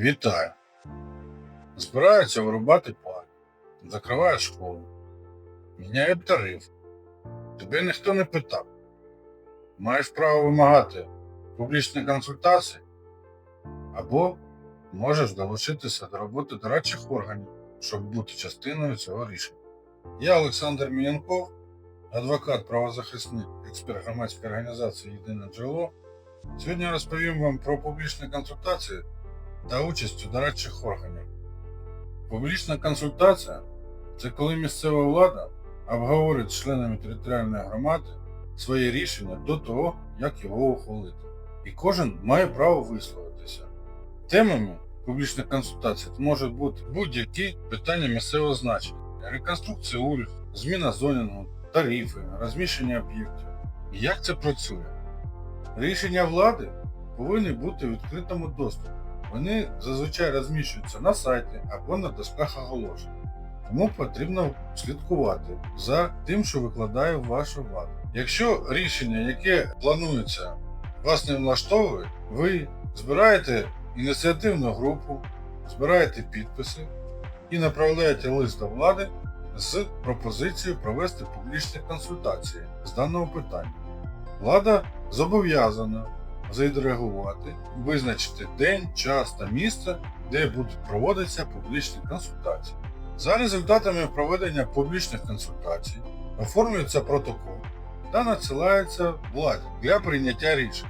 Вітаю. Збираються вирубати парк, закривають школу, міняють тариф. Тебе ніхто не питав. Маєш право вимагати публічні консультації або можеш долучитися до роботи дорадчих органів, щоб бути частиною цього рішення. Я Олександр Мінянков, адвокат правозахисник, експерт громадської організації Єдине джерело. Сьогодні розповім вам про публічні консультації та участь у дорадчих органів. Публічна консультація це коли місцева влада обговорює з членами територіальної громади своє рішення до того, як його ухвалити. І кожен має право висловитися. Темами публічних консультацій можуть бути будь-які питання місцевого значення, реконструкція вулиць, зміна зонінгу, тарифи, розміщення об'єктів. Як це працює? Рішення влади повинні бути в відкритому доступі. Вони зазвичай розміщуються на сайті або на досках оголошень. Тому потрібно слідкувати за тим, що викладає ваша влада. Якщо рішення, яке планується, вас не влаштовує, ви збираєте ініціативну групу, збираєте підписи і направляєте лист до влади з пропозицією провести публічні консультації з даного питання. Влада зобов'язана відреагувати, визначити день, час та місце, де будуть проводитися публічні консультації. За результатами проведення публічних консультацій оформлюється протокол та надсилається владі для прийняття рішень.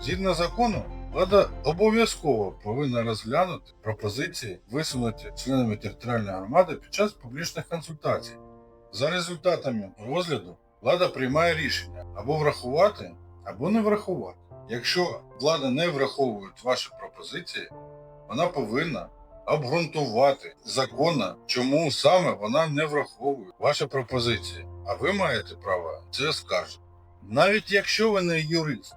Згідно закону, влада обов'язково повинна розглянути пропозиції, висунуті членами територіальної громади під час публічних консультацій. За результатами розгляду влада приймає рішення або врахувати, або не врахувати. Якщо влада не враховує ваші пропозиції, вона повинна обґрунтувати законно, чому саме вона не враховує ваші пропозиції. А ви маєте право це скажете. Навіть якщо ви не юрист,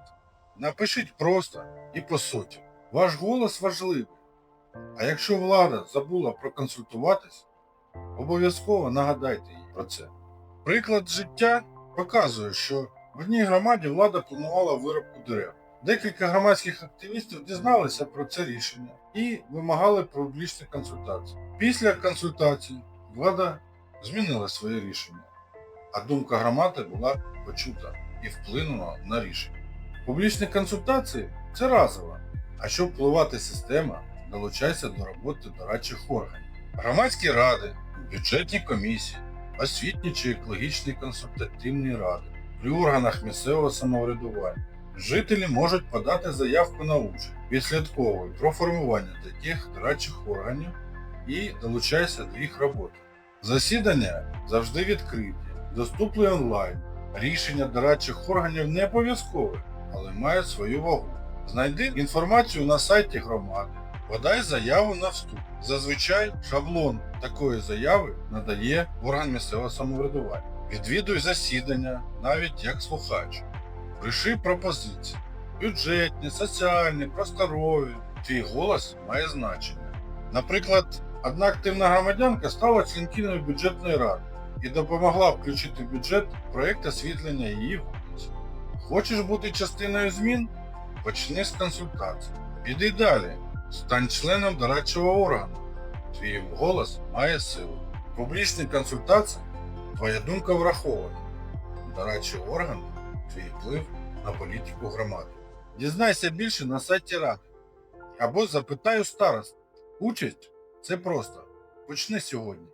напишіть просто і по суті. Ваш голос важливий. А якщо влада забула проконсультуватись, обов'язково нагадайте їй про це. Приклад життя показує, що в одній громаді влада планувала виробку дерев. Декілька громадських активістів дізналися про це рішення і вимагали публічних консультацій. Після консультацій влада змінила своє рішення, а думка громади була почута і вплинула на рішення. Публічні консультації це разово, а щоб впливати система, долучайся до роботи дорадчих органів. Громадські ради, бюджетні комісії, освітні чи екологічні консультативні ради при органах місцевого самоврядування. Жителі можуть подати заявку на участь, відслідковуй про формування таких дорадчих органів і долучайся до їх роботи. Засідання завжди відкриті, доступні онлайн. Рішення дорадчих органів не обов'язкове, але мають свою вагу. Знайди інформацію на сайті громади, подай заяву на вступ. Зазвичай шаблон такої заяви надає орган місцевого самоврядування. Відвідуй засідання навіть як слухач. Пиши пропозиції. Бюджетні, соціальні, просторові. Твій голос має значення. Наприклад, одна активна громадянка стала членкиною бюджетної ради і допомогла включити бюджет проєкт освітлення її вулиці. Хочеш бути частиною змін? Почни з консультацій. Піди далі. Стань членом дорадчого органу. Твій голос має силу. Публічні консультації твоя думка врахована. Дорадчий орган твій вплив на політику громади. Дізнайся більше на сайті Ради. Або запитай у старост. Участь це просто. Почни сьогодні.